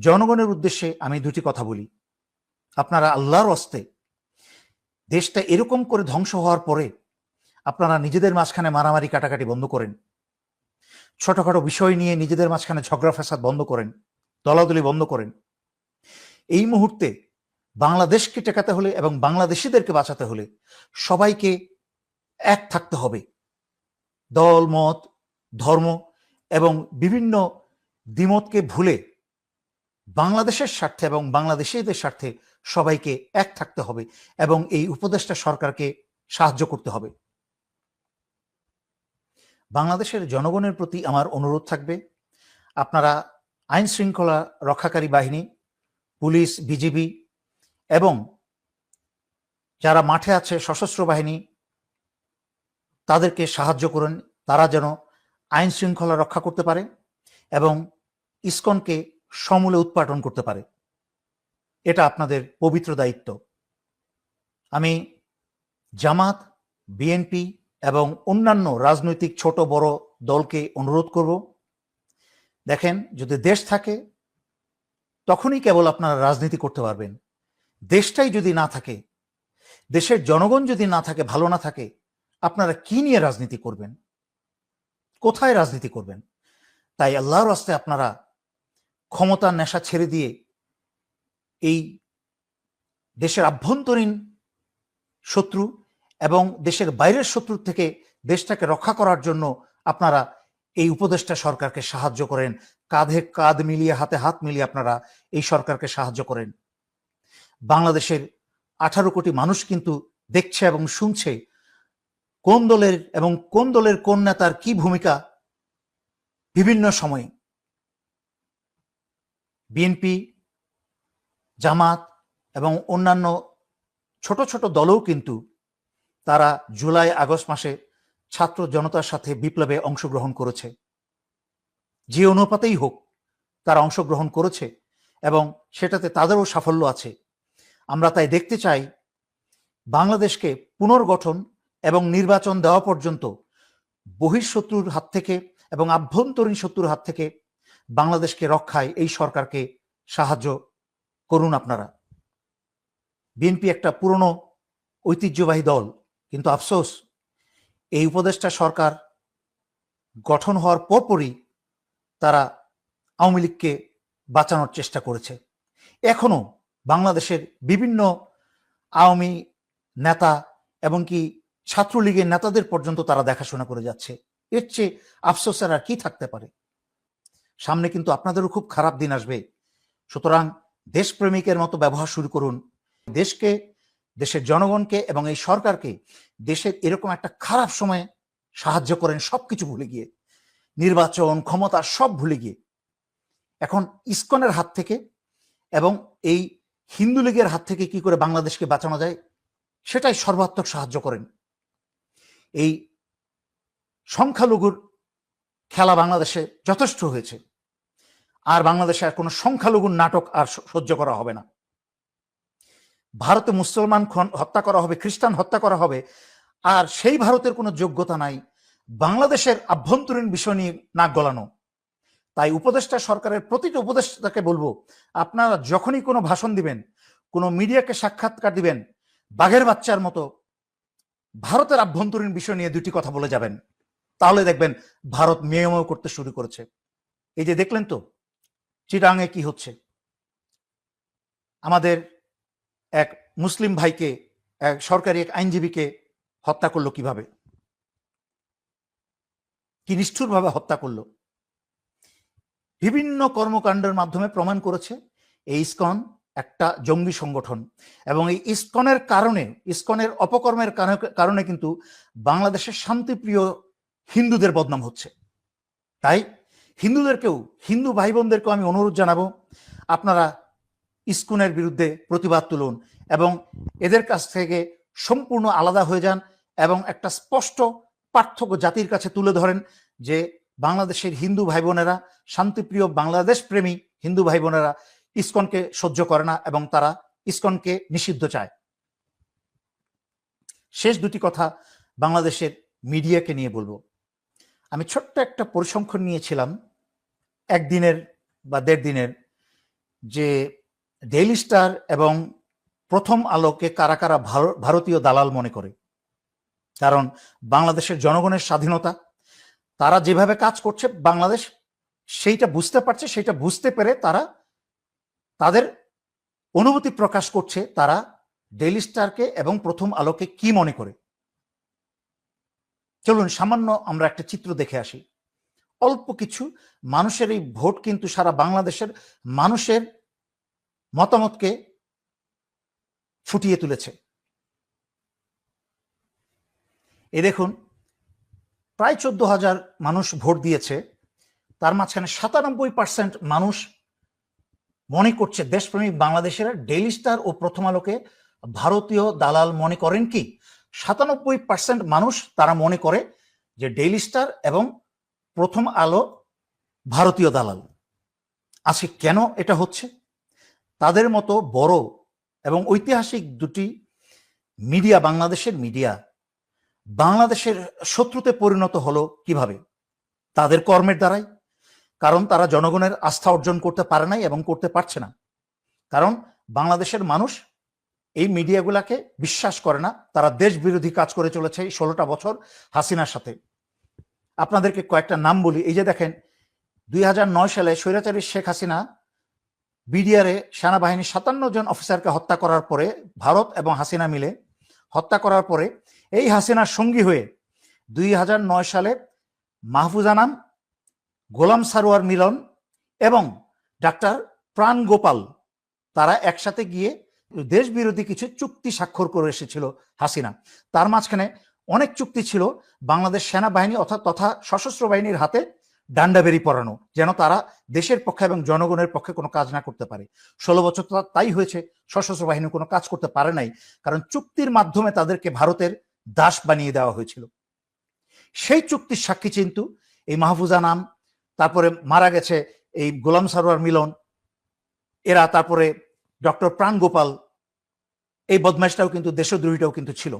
জনগণের উদ্দেশ্যে আমি দুটি কথা বলি। আপনারা আল্লাহর অস্তে দেশটা এরকম করে ধ্বংস হওয়ার পরে আপনারা নিজেদের মাঝখানে মারামারি কাটাকাটি বন্ধ করেন। ছোটখাটো বিষয় নিয়ে নিজেদের মাঝখানে ঝগড়া ফ্যাসাদ বন্ধ করেন, দলাদলি বন্ধ করেন। এই মুহূর্তে বাংলাদেশকে টেকাতে হলে এবং বাংলাদেশিদেরকে বাঁচাতে হলে সবাইকে এক থাকতে হবে। দল, মত, ধর্ম এবং বিভিন্ন দ্বিমতকে ভুলে বাংলাদেশের স্বার্থে এবং বাংলাদেশিদের স্বার্থে সবাইকে এক থাকতে হবে এবং এই উপদেষ্টা সরকারকে সাহায্য করতে হবে। বাংলাদেশের জনগণের প্রতি আমার অনুরোধ থাকবে, আপনারা আইন শৃঙ্খলা রক্ষাকারী বাহিনী, পুলিশ, বিজিবি এবং যারা মাঠে আছে সশস্ত্র বাহিনী, তাদেরকে সাহায্য করুন। তারা যেন আইন শৃঙ্খলা রক্ষা করতে পারে এবং ইসকনকে সমূলে উৎপাটন করতে পারে। এটা আপনাদের পবিত্র দায়িত্ব। আমি জামাত, বিএনপি এবং অন্যান্য রাজনৈতিক ছোট বড় দলকে অনুরোধ করব, দেখেন যদি দেশ থাকে, তখনই কেবল আপনারা রাজনীতি করতে পারবেন। দেশটাই যদি না থাকে, দেশের জনগণ যদি না থাকে, ভালো না থাকে, আপনারা কি নিয়ে রাজনীতি করবেন? কোথায় রাজনীতি করবেন? তাই আল্লাহর রাস্তায় আপনারা ক্ষমতার নেশা ছেড়ে দিয়ে এই দেশের আভ্যন্তরীণ শত্রু এবং দেশের বাইরের শত্রুর থেকে দেশটাকে রক্ষা করার জন্য আপনারা এই উপদেষ্টা সরকারকে সাহায্য করেন। কাঁধে কাঁধ মিলিয়ে, হাতে হাত মিলিয়ে আপনারা এই সরকারকে সাহায্য করেন। বাংলাদেশের আঠারো কোটি মানুষ কিন্তু দেখছে এবং শুনছে কোন দলের এবং কোন দলের কোন নেতার কি ভূমিকা বিভিন্ন সময়ে। বিএনপি, জামাত এবং অন্যান্য ছোট ছোট দলও কিন্তু তারা জুলাই, আগস্ট মাসে ছাত্র জনতার সাথে বিপ্লবে অংশগ্রহণ করেছে। যে অনুপাতেই হোক তারা অংশগ্রহণ করেছে এবং সেটাতে তাদেরও সাফল্য আছে। আমরা তাই দেখতে চাই বাংলাদেশকে পুনর্গঠন এবং নির্বাচন দেওয়া পর্যন্ত বহিঃশত্রুর হাত থেকে এবং আভ্যন্তরীণ শত্রুর হাত থেকে বাংলাদেশকে রক্ষায় এই সরকারকে সাহায্য করুন আপনারা। বিএনপি একটা পুরনো ঐতিহ্যবাহী দল, কিন্তু আফসোস, এই উপদেষ্টা সরকার গঠন হওয়ার পরপরই তারা আওয়ামী লীগকে বাঁচানোর চেষ্টা করেছে। এখনও বাংলাদেশের বিভিন্ন আওয়ামী নেতা এবং কি ছাত্রলীগের নেতাদের পর্যন্ত তারা দেখাশোনা করে যাচ্ছে। এর চেয়ে আফসোসের আর কি থাকতে পারে? সামনে কিন্তু আপনাদেরও খুব খারাপ দিন আসবে। সুতরাং দেশপ্রেমিকের মতো ব্যবহার শুরু করুন। দেশকে, দেশের জনগণকে এবং এই সরকারকে দেশের এরকম একটা খারাপ সময়ে সাহায্য করেন সব কিছু ভুলে গিয়ে। নির্বাচন, ক্ষমতা সব ভুলে গিয়ে। এখন ইসকনের হাত থেকে এবং এই হিন্দু লীগের হাত থেকে কি করে বাংলাদেশকে বাঁচানো যায়, সেটাই সর্বাত্মক সাহায্য করেন। এই সংখ্যালঘুর খেলা বাংলাদেশে যথেষ্ট হয়েছে। আর বাংলাদেশে আর কোনো সংখ্যালঘু নাটক আর সহ্য করা হবে না। ভারতে মুসলমান হত্যা করা হবে, খ্রিস্টান হত্যা করা হবে, আর সেই ভারতের কোনো যোগ্যতা নাই। বাংলাদেশের আভ্যন্তরীণ বিষয় নিয়ে নাক গলানো। তাই উপদেষ্টা সরকারের প্রতিটি উপদেষ্টাকে বলব, আপনারা যখনই কোনো ভাষণ দিবেন, কোনো মিডিয়াকে সাক্ষাৎকার দিবেন, বাঘের বাচ্চার মতো ভারতের আভ্যন্তরীণ বিষয় নিয়ে দুটি কথা বলে যাবেন। তাহলে দেখবেন ভারত মেয়মেয় করতে শুরু করেছে। এই যে দেখলেন তো চিটাঙে কি হচ্ছে? আমাদের এক মুসলিম ভাইকে, এক সরকারি এক আইনজীবীকে হত্যা করল কীভাবে? কি নিষ্ঠুরভাবে হত্যা করল? বিভিন্ন কর্মকাণ্ডের মাধ্যমে প্রমাণ করেছে এই ইস্কন একটা জঙ্গি সংগঠন এবং এই ইস্কনের কারণে, ইস্কনের অপকর্মের কারণে কিন্তু বাংলাদেশের শান্তিপ্রিয় হিন্দুদের বদনাম হচ্ছে। তাই হিন্দুদেরকেও, হিন্দু ভাই বোনদেরকেও আমি অনুরোধ জানাব, আপনারা ইস্কুনের বিরুদ্ধে প্রতিবাদ তুলুন এবং এদের কাছ থেকে সম্পূর্ণ আলাদা হয়ে যান এবং একটা স্পষ্ট পার্থক্য জাতির কাছে তুলে ধরেন যে বাংলাদেশের হিন্দু ভাই বোনেরা শান্তিপ্রিয় বাংলাদেশ প্রেমী হিন্দু ভাই বোনেরা ইস্কনকে সহ্য করে না এবং তারা ইস্কনকে নিষিদ্ধ চায়। শেষ দুটি কথা বাংলাদেশের মিডিয়াকে নিয়ে বলব। আমি ছোট্ট একটা পরিসংখ্যান নিয়েছিলাম। একদিনের বা দেড় দিনের যে ডেইলি স্টার এবং প্রথম আলোকে কারা কারা ভার- ভারতীয় দালাল মনে করে। কারণ বাংলাদেশের জনগণের স্বাধীনতা, তারা যেভাবে কাজ করছে, বাংলাদেশ সেইটা বুঝতে পারছে সেটা বুঝতে পেরে তারা তাদের অনুভূতি প্রকাশ করছে তারা ডেইলি স্টারকে এবং প্রথম আলোকে কি মনে করে। চলুন, সামান্য আমরা একটা চিত্র দেখে আসি। অল্প কিছু মানুষের এই ভোট কিন্তু সারা বাংলাদেশের মানুষের মতামতকে ফুটিয়ে তুলেছে। এ দেখুন, প্রায় চোদ্দ হাজার মানুষ ভোট দিয়েছে, তার মাঝখানে সাতানব্বই পার্সেন্ট মানুষ মনে করছে দেশপ্রেমিক বাংলাদেশের ডেইলি স্টার ও প্রথম আলোকে ভারতীয় দালাল মনে করেন কি? সাতানব্বই পার্সেন্ট মানুষ তারা মনে করে যে ডেইলি স্টার এবং প্রথম আলো ভারতীয় দালাল। আজকে কেন এটা হচ্ছে? তাদের মতো বড় এবং ঐতিহাসিক দুটি মিডিয়া, বাংলাদেশের মিডিয়া, বাংলাদেশের শত্রুতে পরিণত হলো কীভাবে? তাদের কর্মের দ্বারাই। কারণ তারা জনগণের আস্থা অর্জন করতে পারে নাই এবং করতে পারছে না। কারণ বাংলাদেশের মানুষ এই মিডিয়াগুলাকে বিশ্বাস করে না। তারা দেশ বিরোধী কাজ করে চলেছে এই ষোলোটা বছর হাসিনার সাথে। আপনাদেরকে কয়েকটা নাম বলি। এই যে দেখেন, দুই হাজার নয় সালে স্বৈরাচারী শেখ হাসিনা বিডিআরে সেনাবাহিনীর সাতান্ন জন অফিসারকে হত্যা করার পরে, ভারত এবং হাসিনা মিলে হত্যা করার পরে, এই হাসিনার সঙ্গী হয়ে দুই হাজার নয় সালে মাহফুজানাম গোলাম সারোয়ার মিলন এবং ডাক্তার প্রাণ গোপাল, তারা একসাথে গিয়ে দেশ বিরোধী কিছু চুক্তি স্বাক্ষর করে এসেছিল হাসিনা। তার মাঝখানে অনেক চুক্তি ছিল বাংলাদেশ সেনাবাহিনী অর্থাৎ তথা সশস্ত্র বাহিনীর হাতে ডান্ডাবেরি পরানো, যেন তারা দেশের পক্ষে এবং জনগণের পক্ষে কোনো কাজ না করতে পারে। ষোলো বছর তো তাই হয়েছে, সশস্ত্র বাহিনী কোনো কাজ করতে পারে নাই, কারণ চুক্তির মাধ্যমে তাদেরকে ভারতের দাস বানিয়ে দেওয়া হয়েছিল। সেই চুক্তির সাক্ষী কিন্তু এই মাহফুজা নাম, তারপরে মারা গেছে এই গোলাম সারোয়ার মিলন, এরা তারপরে ডক্টর প্রাণ গোপাল এই বদমাইশটাও কিন্তু দেশদ্রোহীটাও কিন্তু ছিল।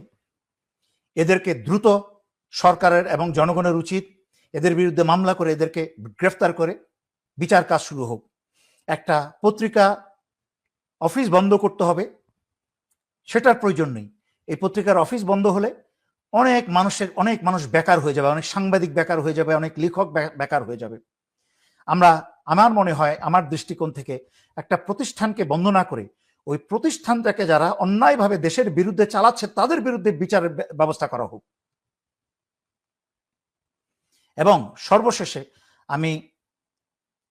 এদেরকে দ্রুত সরকারের এবং জনগণের উচিত এদের বিরুদ্ধে মামলা করে এদেরকে গ্রেফতার করে বিচার কাজ শুরু হোক। একটা পত্রিকা অফিস বন্ধ করতে হবে, সেটার প্রয়োজন নেই। এই পত্রিকার অফিস বন্ধ হলে অনেক মানুষের, অনেক মানুষ বেকার হয়ে যাবে, অনেক সাংবাদিক বেকার হয়ে যাবে, অনেক লেখক বেকার হয়ে যাবে। আমরা, আমার মনে হয়, আমার দৃষ্টিকোণ থেকে একটা প্রতিষ্ঠানকে বন্ধ না করে ওই প্রতিষ্ঠানটাকে যারা অন্যায়ভাবে দেশের বিরুদ্ধে চালাচ্ছে, তাদের বিরুদ্ধে বিচারের বে- ব্যবস্থা করা হোক। এবং সর্বশেষে আমি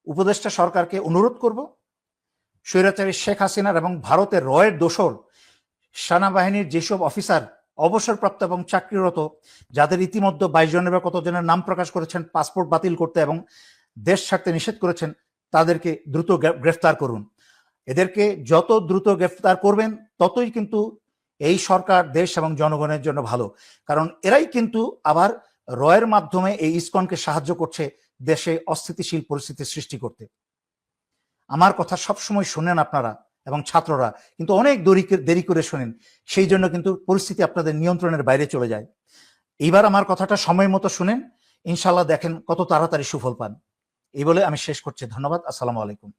উপদেষ্টা সরকারকে অনুরোধ করব, স্বৈরাচারী শেখ হাসিনার এবং ভারতের রয়ের দোসর, সেনাবাহিনীর যেসব অফিসার, অবসরপ্রাপ্ত এবং চাকরিরত, যাদের ইতিমধ্যে বাইশ জনের বা কতজনের নাম প্রকাশ করেছেন, পাসপোর্ট বাতিল করতে এবং দেশ ছাড়তে নিষেধ করেছেন, তাদেরকে দ্রুত গ্রেফতার করুন। এদেরকে যত দ্রুত গ্রেফতার করবেন, ততই কিন্তু এই সরকার দেশ এবং জনগণের জন্য ভালো। কারণ এরাই কিন্তু আবার রয়ের মাধ্যমে এই ইসকনকে সাহায্য করছে দেশে অস্থিতিশীল পরিস্থিতি সৃষ্টি করতে। আমার কথা সবসময় শোনেন আপনারা এবং ছাত্ররা, কিন্তু অনেক দেরি দেরি করে শোনেন। সেই জন্য কিন্তু পরিস্থিতি আপনাদের নিয়ন্ত্রণের বাইরে চলে যায়। এইবার আমার কথাটা সময় মতো শুনেন। ইনশাল্লাহ দেখেন কত তাড়াতাড়ি সুফল পান। এই বলে আমি শেষ করছি। ধন্যবাদ। আসসালামু আলাইকুম।